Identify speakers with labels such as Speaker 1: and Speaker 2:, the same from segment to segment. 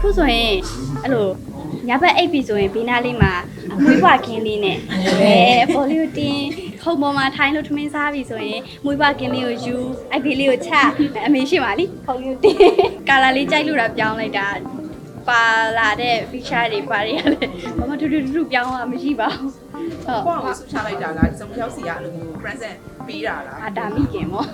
Speaker 1: ခုဆိုရင်အဲ့လိုညဘက်အိပ်ပြီဆိုရင်ဘေးနားလေးမှာအမွေးပွားခင်းလေးနဲ့အဲပေါ်လီကိုတင်းခုံပေါ်မှာထိုင်းလို့ထမင်းစားပြီဆိုရင်မွေးပွားခင်းလေးကိုယူအိုက်ဘေးလေးကိုချအမေရှိပါလိခုံလေးကိုတင်းကာလာလေးကြိုက်လို့တာပြောင်းလိုက်တာပါလာတဲ့ feature တွေပါတွေရတယ်ဘာမှထူးထူးထူးထူးပြောင်းတာမရှိပါဘူးဟုတ်
Speaker 2: ပေါ့ကိုဆူချလိုက်တာလားဒီဆုံးရောက်စီကအဲ့လိုမျိုး present ပေးတာလား
Speaker 1: အာဒါမိခင်မော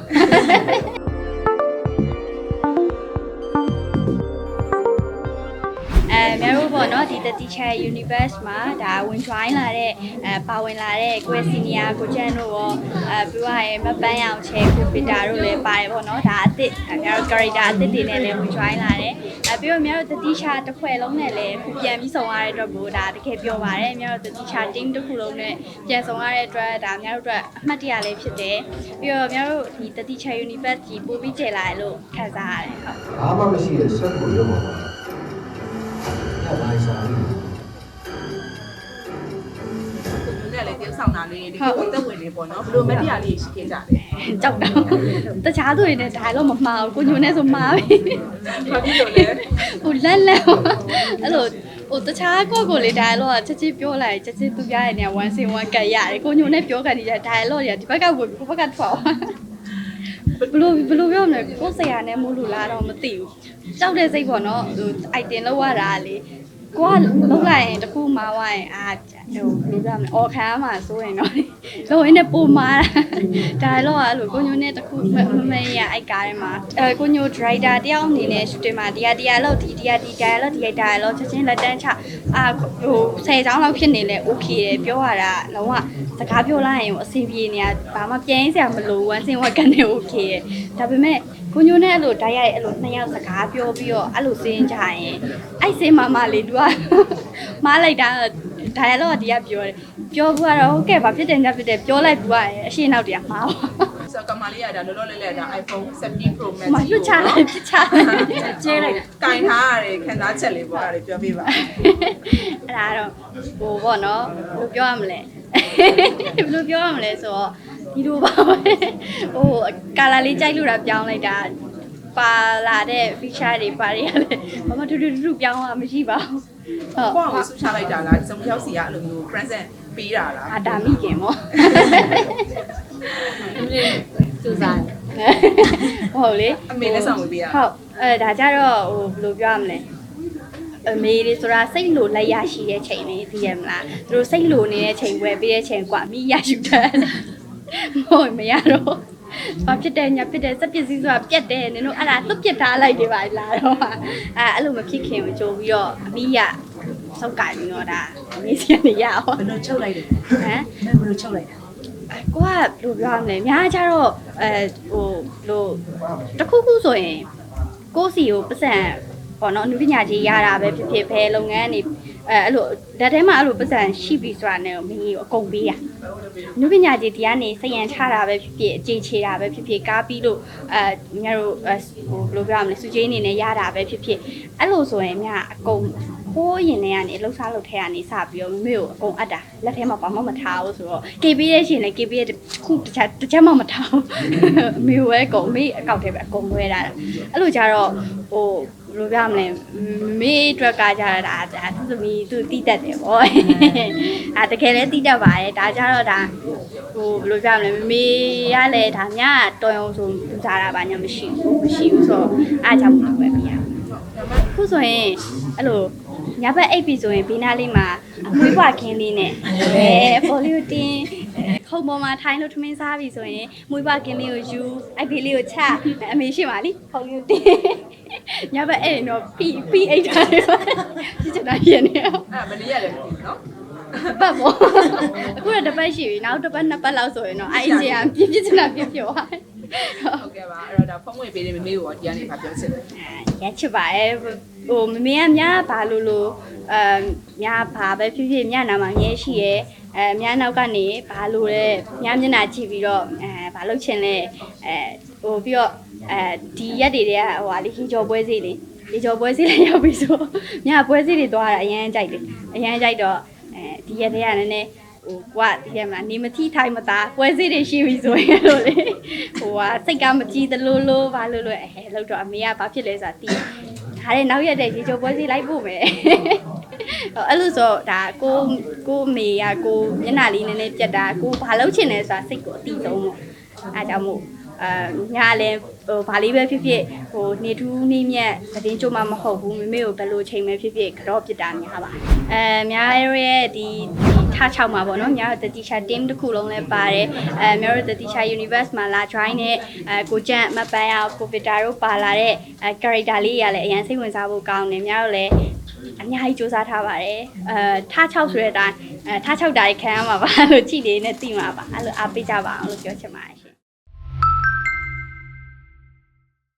Speaker 1: များတို့ပေါ့နော်ဒီ The Teacher Universe မှာဒါဝင် join လာတဲ့အဲပါဝင်လာတဲ့ကိုယ် senior ကိုကျန်တို့ရောအဲပြီးတော့ရမပန်းအောင်ချဲကိုပီတာတို့လည်းပါတယ်ပေါ့နော်ဒါအစ်စ်အဲများတို့ character အစ်စ်တွေနဲ့လည်းဝင် join လာတယ်အဲပြီးတော့များတို့ The Teacher တစ်ခွဲလုံးနဲ့လည်းပြန်ပြီးဆောင်ရတဲ့အတွက်ကိုဒါတကယ်ပြောပါတယ်များတို့ The Teacher team တစ်ခုလုံးနဲ့ပြန်ဆောင်ရတဲ့အတွက်ဒါများတို့အတွက်အမှတ်တရလည်းဖြစ်တယ်ပြီးတော့များတို့ဒီ The Teacher Universe ကြီးပို့ပြီးကျေလာတယ်လို့ခံစားရတယ်ဟုတ်
Speaker 3: ဘာမှမရှိတဲ့ဆက်ကိုရုံပါပါ။ ညဘာစားလဲ
Speaker 2: ကိုညနဲ့လည်းတင်းဆောင်တာလေးဒီကိုအသက်ဝင်နေပေါ့နော်ဘလို့မက်တရလေးရှိခဲ့ကြတယ်
Speaker 1: ကြောက်တော့တခြားသူတွေနဲ့ဒါတော့မမှားဘူးကိုညိုနဲ့ဆိုမှားပြီ
Speaker 2: ဘာဖြစ်လို့လဲ
Speaker 1: ဟိုလက်လက်အဲ့လိုဟိုတခြားကိုကိုလေးဒါတော့ချက်ချင်းပြောလိုက်ချက်ချင်းသူပြရတဲ့နေ1 sin 1ကတ်ရတယ်ကိုညိုနဲ့ပြောကန်နေတဲ့ဒါတော့တွေကဒီဘက်ကဝင်ဒီဘက်ကထွက်ဘလို့ဘလို့ပြောမလဲကိုယ်ဆရာနဲ့မို့လို့လားတော့မသိဘူးကြောက်တဲ့စိတ်ပေါ့နော်ဟို item လောက်ရတာလေ ကိုကလုံးလိုက်ရင်တခုမှာဝိုင်းအာဟိုဘယ်လိုပြောမလဲအော်ခမ်းမှာစိုးရင်တော့လုံးရင်းနဲ့ပုံမာတာဒါတော့အဲ့လိုကိုညိုနဲ့တခုမမရအိုက်ကားထဲမှာအဲကိုညို driver တယောက်အနေနဲ့ shooting မှာတရားတရားလို့ဒီတရားဒီ dialogue ဒီ dialogue ချက်ချင်းလက်တန်းချအာဟို10ချောင်းလောက်ဖြစ်နေလဲ okay တယ်ပြောရတာလုံးဝစကားပြောလိုက်ရင်အဆင်ပြေနေတာဘာမှပြင်းစရာမလိုဘူးဝမ်းစင်ဝက်ကနေ okay တယ်ဒါပေမဲ့ ကိုညိုနဲ့အဲ့လိုတိုက်ရိုက်အဲ့လိုနှစ်ယောက်စကားပြောပြီးတော့အဲ့လိုစင်းကြရင်အဲ့စင်းမမလေး तू ကမားလိုက်တာ dialogue ကဒီကပြောတယ်ပြောဘူးကတော့ဟုတ်ကဲ့ဘာဖြစ်တယ်ညဖြစ်တယ်ပြောလိုက်ဘူးကအရှင်းနောက်တည်းမှားပါ
Speaker 2: ဆိုတော့ကမာလေးကဒါလောလောလတ်လတ်ဒါ iPhone 17 Pro Max
Speaker 1: မလွတ်ချလိုက်ပြစ်ချလိုက်ကျဲလိုက်က
Speaker 2: င်ထားရတယ်ခံစားချက်လေးပေါ့အဲ့ဒါပြောပြပါ
Speaker 1: အဲ့ဒါတော့ဟိုပေါ့နော်ဘယ်လိုပြောရမလဲဘယ်လိုပြောရမလဲဆိုတော့ ဒီလိုပါပဲဟိုကာလာလေးကြိုက်လို့တာပြောင်းလိုက်တာပါလာတဲ့ feature တွေပါတွေရတယ်ဘာမှထူးထူးထူးထူးပြောင်းတာမရှိပါဘူးဟုတ်
Speaker 2: ပေါ့ကိုဆူချလိုက်တာလားဒီဆုံးရောက်စီကအဲ့လိုမျိုး present ပေးတာလား
Speaker 1: အာဒါမိခင်မော
Speaker 4: စူဇန်
Speaker 1: ဟုတ်လေ
Speaker 2: အမေလက်ဆောင်ဝေးပေးရ
Speaker 1: ဟုတ်အဲဒါကြတော့ဟိုဘယ်လိုပြောရမလဲအမေတွေဆိုတာစိတ်လိုလက်ရရှိတဲ့ချိန်လေးသိရမလားသူတို့စိတ်လိုနေတဲ့ချိန်ဝယ်ပေးတဲ့ချိန်กว่าမိရယူတယ် မဟုတ်မရတော့ဘာဖြစ်တယ်ညာဖြစ်တယ်စက်ပစ္စည်းဆိုတာပြက်တယ်နင်တို့အဲ့ဒါလွတ်ပြစ်ထားလိုက်တယ်ပါလားတော့အဲအဲ့လိုမဖြစ်ခင်မကြိုးပြီးတော့အမိရစောက်ကပြီးတော့ဒါအမေစီကနေရအောင်
Speaker 4: ဘယ်လိုချုပ်လိုက်လဲ
Speaker 1: ဟမ်
Speaker 4: ဘယ်လိုချုပ်လိုက်တာ
Speaker 1: ကိုကဘယ်လိုပြောရမလဲအများကြတော့အဲဟိုလို့တစ်ခုခုဆိုရင်ကိုယ့်စီကိုပတ်စံပေါ့နော်အနုပညာကြီးရတာပဲဖြစ်ဖြစ်ဘယ်လုပ်ငန်းနေ အဲအဲ့လိုလက်ထဲမှာအဲ့လိုပတ်စံရှိပြီဆိုတာနဲ့မင်းကြီးအကုန်ပေးရအနုပညာကြီးတရားနေစရန်ချတာပဲဖြစ်ဖြစ်အခြေချေတာပဲဖြစ်ဖြစ်ကားပြီးလို့အဲငါတို့အဲဟိုဘယ်လိုပြောရမလဲစုချင်းအနေနဲ့ရတာပဲဖြစ်ဖြစ်အဲ့လိုဆိုရင်မြအကုန်ဟိုးရင်ထဲကနေလှုပ်ရှားလှုပ်ထဲကနေစပြီးတော့မမေကိုအကုန်အပ်တာလက်ထဲမှာဘာမှမထားဘူးဆိုတော့ KB ရဲ့ရှင်လေ KB ရဲ့ခုတခြားတခြားမှမထားဘူးအမေဝဲအကုန်အမေအကောက်ထဲပဲအကုန်ဝဲတာအဲ့လိုကြတော့ဟို ဘယ်လိုပြောမလဲမမေအတွက်ကကြတာဒါဒါသူသမီးသူတီးတတ်တယ်ပေါ့အာတကယ်လည်းတီးတတ်ပါတယ်ဒါကြတော့ဒါဟိုဘယ်လိုပြောမလဲမမေရလဲဒါညတော်ရုံဆိုပူစားတာပါညာမရှိဘူးမရှိဘူးဆိုတော့အားကြောင့်မပဲပြရခုဆိုရင်အဲ့လိုညဘက်အိပ်ပြီဆိုရင်ဘေးနားလေးမှာအမွေးပွားခင်းလေးနဲ့အဲပေါ်လီကိုတင်းခုံပေါ်မှာထိုင်းလို့ထမင်းစားပြီဆိုရင်မွေးပွားခင်းလေးကိုယူအိုက်ဘေးလေးကိုချအမေရှိပါလိခုံလေးကိုတင်း ညဘက်အဲ့ရင်တော့ပီပီအိတ်တာတွေပါပြစ်ချတာရင်နေအောင်
Speaker 2: အဲ့ဒါမလေးရတယ်မသိဘူးနော်
Speaker 1: ပတ်ပေါ့အခုတော့တစ်ပတ်ရှိပြီနောက်တစ်ပတ်နှစ်ပတ်လောက်ဆိုရင်တော့အဲ့အင်ဂျင်ကပြစ်ပြစ်ချင်တာပြစ်ပြသွားတယ်
Speaker 2: ဟုတ်ကဲ့ပါအဲ့တော့ဒါဖုန်းဝင်ပေးတဲ့မမေကိုရောဒီကနေဗာပြောချင်တယ်
Speaker 1: ရချစ်ပါရဲ့ဟိုမမေကမြားဘာလို့လို့အမ်မြားဘာပဲဖြစ်ဖြစ်မြားနာမှာငဲရှိရဲ့အဲမြားနောက်ကနေဘာလို့လဲမြားမျက်နှာကြည့်ပြီးတော့အဲဘာလုပ်ချင်လဲအဲဟိုပြီးတော့ အဲဒီရက်တွေတည်းကဟိုဟာလေဟီကျော်ပွဲစီလေးဟီကျော်ပွဲစီလေးရောက်ပြီဆိုမြားပွဲစီတွေသွားတာအရန်ကြိုက်တယ်အရန်ကြိုက်တော့အဲဒီရက်တည်းကနည်းနည်းဟိုကွာဒီထဲမှာနေမတိထိုင်မသားပွဲစီတွေရှိပြီဆိုရင်လို့လေဟိုဟာစိတ်ကမကြည့်သလိုလိုဘာလို့လို့အဲလောက်တော့အမေကဘာဖြစ်လဲဆိုတာတီးဒါလည်းနောက်ရက်တဲ့ရေချိုပွဲစီလိုက်ပို့မယ်ဟိုအဲ့လိုဆိုဒါကိုကိုအမေကကိုမျက်နှာလေးနည်းနည်းပြတ်တာကိုဘာလုပ်ချင်လဲဆိုတာစိတ်ကိုအတိဆုံးပေါ့အဲဒါကြောင့်မို့ အာညာလည်းဟိုဘာလေးပဲဖြစ်ဖြစ်ဟိုနေထူးနေမြက်သတင်းကြိုးမှမဟုတ်ဘူးမမေကိုဘယ်လိုချိန်ပဲဖြစ်ဖြစ်ကြော့ပြစ်တာများပါအဲများရဲ့ဒီဒီထားချောက်မှာပေါ့နော်များတို့တတိချာ team တစ်ခုလုံးလည်းပါတယ်အဲများတို့တတိချာ universe မှာလာ join တဲ့အဲကိုကျန့်မပန်းရကိုဗစ်တာတို့ပါလာတဲ့အဲ character လေးရလည်းအရင်စိတ်ဝင်စားဖို့ကောင်းတယ်များတို့လည်းအများကြီးစူးစမ်းထားပါတယ်အဲထားချောက်ဆိုတဲ့အတိုင်းအဲထားချောက်တာကြီးခံရမှာပါလို့ကြည့်နေနဲ့သိမှာပါအဲ့လိုအားပေးကြပါအောင်လို့ပြောချင်ပါတယ်